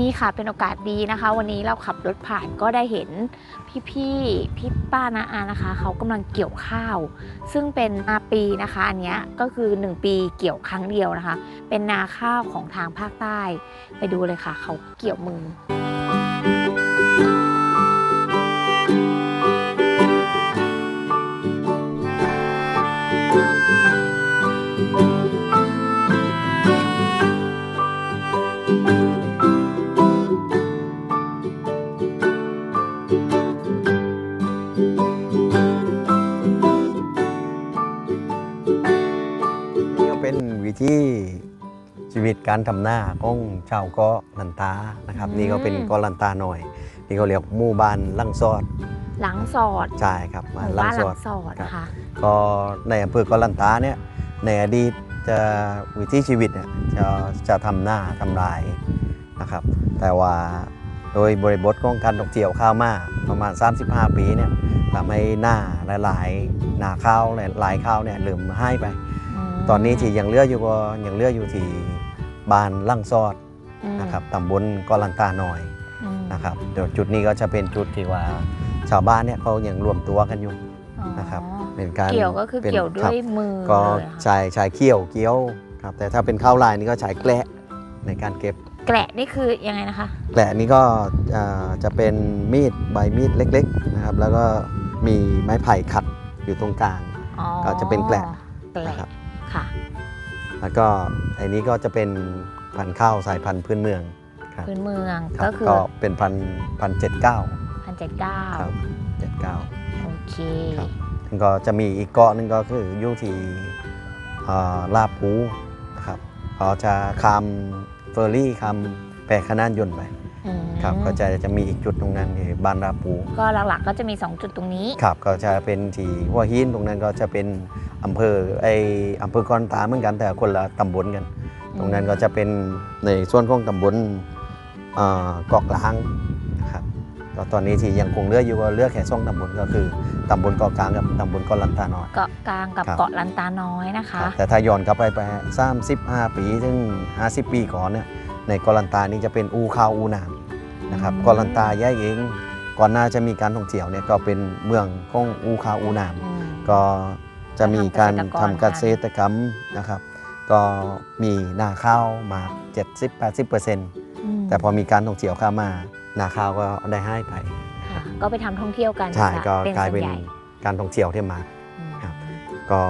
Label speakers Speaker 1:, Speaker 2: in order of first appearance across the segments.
Speaker 1: นี่ค่ะเป็นโอกาสดีนะคะ วันนี้เราขับรถผ่านก็ได้เห็นพี่ๆพี่ป้านาอานะคะ เขากำลังเกี่ยวข้าว ซึ่งเป็นนาปีนะคะ อันนี้ก็คือ 1 ปีเกี่ยวครั้งเดียวนะคะ เป็นนาข้าวของทางภาคใต้ ไปดูเลยค่ะ เขาเกี่ยวมือ
Speaker 2: เป็นวิธีชีวิตการทำหน้าของชาวเกาะลันตานะครับ
Speaker 1: อืม
Speaker 2: นี่ก็เป็นเกาะลันตาหน่อย นี่เขาเรียกหมู่บ้านลังซอด
Speaker 1: หลังสอด
Speaker 2: ใช่ครับ
Speaker 1: ห
Speaker 2: มา
Speaker 1: มู่
Speaker 2: ลัง
Speaker 1: บ้านห
Speaker 2: ซ
Speaker 1: ลั
Speaker 2: อด
Speaker 1: งสอดนะคะ
Speaker 2: ก็ในอำเภอเกาะลันตาเนี่ยในอดีตจะวิถีชีวิตเนี่ยจะจะทำหน้าทำลายนะครับ แต่ว่าโดยบริบทของการท่องเที่ยวข้าวมาประมาณ 35 ปีเนี่ยทำให้หน้าหลายๆหนาข้าวหลายๆข้าวเนี่ยเริ่มหายไป
Speaker 1: ม
Speaker 2: ตอนนี้ที่ยังเหลืออยู่ก็ยังเหลืออยู่ที่บ้านลั่งซอด
Speaker 1: อืม
Speaker 2: นะครับตำบลกอลันตาหน่อย
Speaker 1: อืม
Speaker 2: นะครับเดี๋ยวจุดนี้ก็จะเป็นจุดที่ว่าชาวบ้านเนี่ยเขายังรวมตัวกันอยู่
Speaker 1: อ๋อ
Speaker 2: นะครับเป็นการ
Speaker 1: เกี่ยวก็คือ
Speaker 2: ป็น
Speaker 1: เกี่ยวด้
Speaker 2: ครั
Speaker 1: ว
Speaker 2: บ
Speaker 1: ยมือ
Speaker 2: ก็
Speaker 1: เลยเหรอค่ะ
Speaker 2: ใช้ใช้เขี้ยวเกี้ยวครับแต่ถ้าเป็นข้าวลายนี่ก็ใช้แกละในการเก็บ
Speaker 1: แกละนี่คือยังไงนะคะ
Speaker 2: แกละนี่ก็อ่าจะเป็นมีดใบมีดเล็กๆนะครับแล้วก็มีไม้ไผ่ขัดอยู่ตรงกลาง
Speaker 1: อ๋อ
Speaker 2: ก็จะเป็นแกละ
Speaker 1: แกละ
Speaker 2: นะครับ
Speaker 1: ค่ะ
Speaker 2: แล้วก็อันนี้ก็จะเป็นพันธุ์ข้าวสายพันธุ์พื้นเมืองครับ
Speaker 1: พื้นเมือง
Speaker 2: ครับ
Speaker 1: ก็คือ
Speaker 2: ก็เป็นพันพันเจ็ดเก้า
Speaker 1: พันเจ็ดเก้า
Speaker 2: ครับเจ็ดเก้า
Speaker 1: โอเค
Speaker 2: ครับซึ่งก็จะมีอีกเกาะหนึงก็คืออยู่ที่อ่าลาดพูนะครับเขาจะคำเฟอร์รี่คำแปรขนานยนต์ไป
Speaker 1: อืม
Speaker 2: ครับก็จะจะมีอีกจุดตรงนั้นที่บ้านลาดพู
Speaker 1: ก็หลักๆก็จะมี 2 จุดตรงนี้
Speaker 2: ครับก็จะเป็นที่หัวหินตรงนั้นก็จะเป็น อำเภอไออำเภอกอนตาเหมือนกันแต่คนละตำบลกัน ตรงนั้นก็จะเป็นในส่วนของตำบลอ่าเกาะกลางนะครับก็ตอนนี้ที่ยังคงเหลืออยู่ก็เหลือแค่สองตำบลก็คือตำบลเกาะกลางกับตำบลเกาะลันตาน้อย
Speaker 1: เกาะกลางกับ
Speaker 2: ครับ
Speaker 1: เกาะลันตาน้อยนะคะ
Speaker 2: ครับแต่ถ้าย้อนกลับไปไปสามสิบห้าปีถึงห้าสิบปีก่อนเนี่ยในเกาะลันตานี่จะเป็นอูข้าวอูน้ำนะครับ
Speaker 1: อืม
Speaker 2: เกาะลันตาแยกเองก่อนหน้าจะมีการท่องเที่ยวเนี่ยก็เป็นเมืองของอูข้าวอูน้ำ
Speaker 1: อืม
Speaker 2: ก็ จะมีการ
Speaker 1: ทำ
Speaker 2: ทำ
Speaker 1: เก
Speaker 2: เก
Speaker 1: ษ
Speaker 2: ษ
Speaker 1: ต
Speaker 2: ต
Speaker 1: ร
Speaker 2: ร
Speaker 1: ก
Speaker 2: ก
Speaker 1: ร
Speaker 2: ร
Speaker 1: ร
Speaker 2: ร
Speaker 1: ม
Speaker 2: มนะครับ ก็มีนาข้าวมา 70-80%แต่พอมีการท่องเที่ยวเข้ามา นาข้าวก็ได้ให้ไป
Speaker 1: ค่ะก็ไปทำท่องเที่ยวกัน
Speaker 2: ใช่
Speaker 1: ค่ะ
Speaker 2: ก็
Speaker 1: เป็น
Speaker 2: กลาย
Speaker 1: ส่ว
Speaker 2: เป็น
Speaker 1: นใหญ่
Speaker 2: การท่องเที่ยวที่มา
Speaker 1: อืม
Speaker 2: ครับก็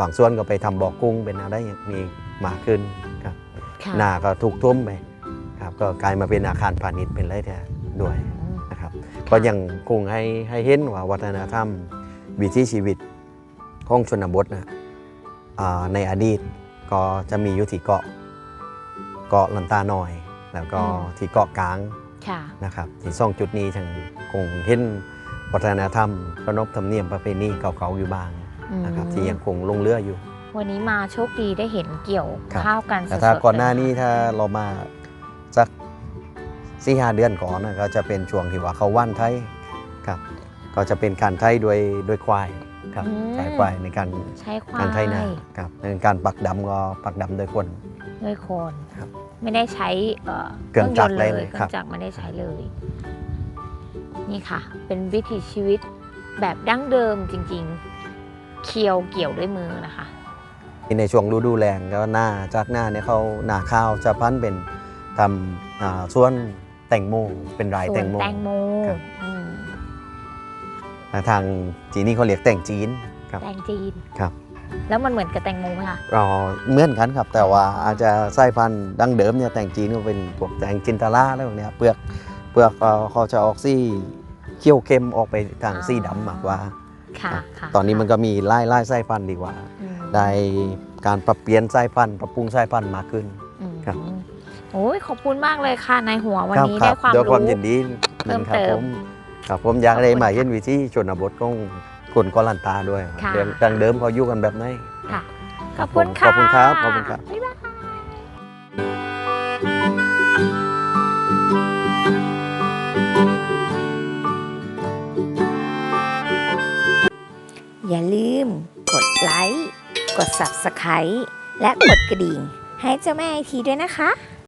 Speaker 2: บางส่วนก็ไปทำบ่อกุ้งเป็นอะไรอย่างมีมากขึ้นครับ
Speaker 1: ค่ะ
Speaker 2: นาก็ถูกท่วมไปครับก็กลายมาเป็นอาคารพาณิชย์เป็นไรแท้ด้วย
Speaker 1: อืม
Speaker 2: นะครับก็ยังคงให้ให้เห็นว่าวัฒนธรรม วิถีชีวิต ของชนบทนะอ่าในอดีตก็จะมีอยู่ที่เกาะเกาะลันตาหน่อย แล้วก็ที่เกาะกลาง
Speaker 1: ค่ะ
Speaker 2: นะครับที่สองจุดนี้ทางคงเห็นวัฒนธรรมขนบธรรมเนียมประเพณีเก่าๆอยู่บ้างนะครับ
Speaker 1: อืม
Speaker 2: ที่ยังคงลงเรืออยู่
Speaker 1: วันนี้มาโชคดีได้เห็นเกี่ยว
Speaker 2: ครับ
Speaker 1: ข้าวกันส
Speaker 2: แต่
Speaker 1: ดๆ
Speaker 2: ถ้าก่อนหน้า
Speaker 1: เลย
Speaker 2: นี้ถ้าเรามาสักสี่ห้าเดือนก่อนนะก็จะเป็นช่วงที่ว่าเขาว่านไทยครับ ก็จะเป็นการไทยโดยโดยควายครับ
Speaker 1: อืม
Speaker 2: ใช้ควายในการ
Speaker 1: ใช้ควา
Speaker 2: การไทย
Speaker 1: ย
Speaker 2: นาครับในการปักดำก็ปักดำโดยคน
Speaker 1: ด้วยโคน
Speaker 2: ครับ
Speaker 1: ไม่ได้ใช้เอ่อ
Speaker 2: เครื่องจักร
Speaker 1: ยนต์
Speaker 2: เลย
Speaker 1: เค
Speaker 2: ครั
Speaker 1: รื่อบงจักรไม่ได้ใช้เลย นี่ค่ะ เป็นวิถีชีวิตแบบดั้งเดิมจริงๆ เคียวเกี่ยวด้วยมือนะคะ
Speaker 2: ในช่วงฤดูแล้งก็หน้าจากหน้าเนี่ยเขาหนาข้าวจะพันเป็นทำอ่าส่วนแตงโมเป็นราย
Speaker 1: ส่
Speaker 2: แต
Speaker 1: วน
Speaker 2: งโม
Speaker 1: แตงโม
Speaker 2: ครับ
Speaker 1: อืม
Speaker 2: อ่า ทางจีนี่เขาเรียกแตงจีนครับ
Speaker 1: แตงจีน
Speaker 2: ครับ
Speaker 1: แล้วมันเหมือนกับแตงโมไหมคะ
Speaker 2: เราเหมือนกันครับ แต่ว่าอาจจะไส้พันธุ์ดั้งเดิมเนี่ยแตงจีนก็เป็นพวกแตงจินตลาแล้วพวกเนี้ยเปลือกเปลือกเขาเขาจะออกสีเขียวเข้มออกไปทางสีดำมากกว่า
Speaker 1: ค่ะ
Speaker 2: ครับ
Speaker 1: ค่ะ
Speaker 2: ตอนนี้มันก็มีไล่ไล่ไส้พันธุ์ดีกว่า
Speaker 1: อืม
Speaker 2: ได้การปรับเปลี่ยนไส้พันธุ์ปรับปรุงไส้พันธุ์มากขึ้น
Speaker 1: อืม
Speaker 2: ครับ
Speaker 1: โอ้ยขอบคุณมากเลยค่ะนายหัววันนี้
Speaker 2: ค
Speaker 1: ได้
Speaker 2: รั
Speaker 1: ความ
Speaker 2: ด้วยความ
Speaker 1: รู้
Speaker 2: ยินดี
Speaker 1: เพิ่ม
Speaker 2: ครับ
Speaker 1: เติ
Speaker 2: ผมม ครับผมอยากได้มาเห็นวิธีชนบทของคนกอลันตาด้วย
Speaker 1: ค่ะ
Speaker 2: เรื่องดังเดิมเขาอยู่กันแบบไหน
Speaker 1: ค่ะ
Speaker 2: ค
Speaker 1: ข
Speaker 2: รั
Speaker 1: อ
Speaker 2: บบ
Speaker 1: คุณ
Speaker 2: ผม
Speaker 1: ค่ะ
Speaker 2: ขอบคุณครับขอบคุณครับ
Speaker 1: บ๊ายบายอย่าลืมกดไลค์ กด Subscribe และกดกระดิ่ง ให้เจ้าแม่ไอทีด้วยนะคะ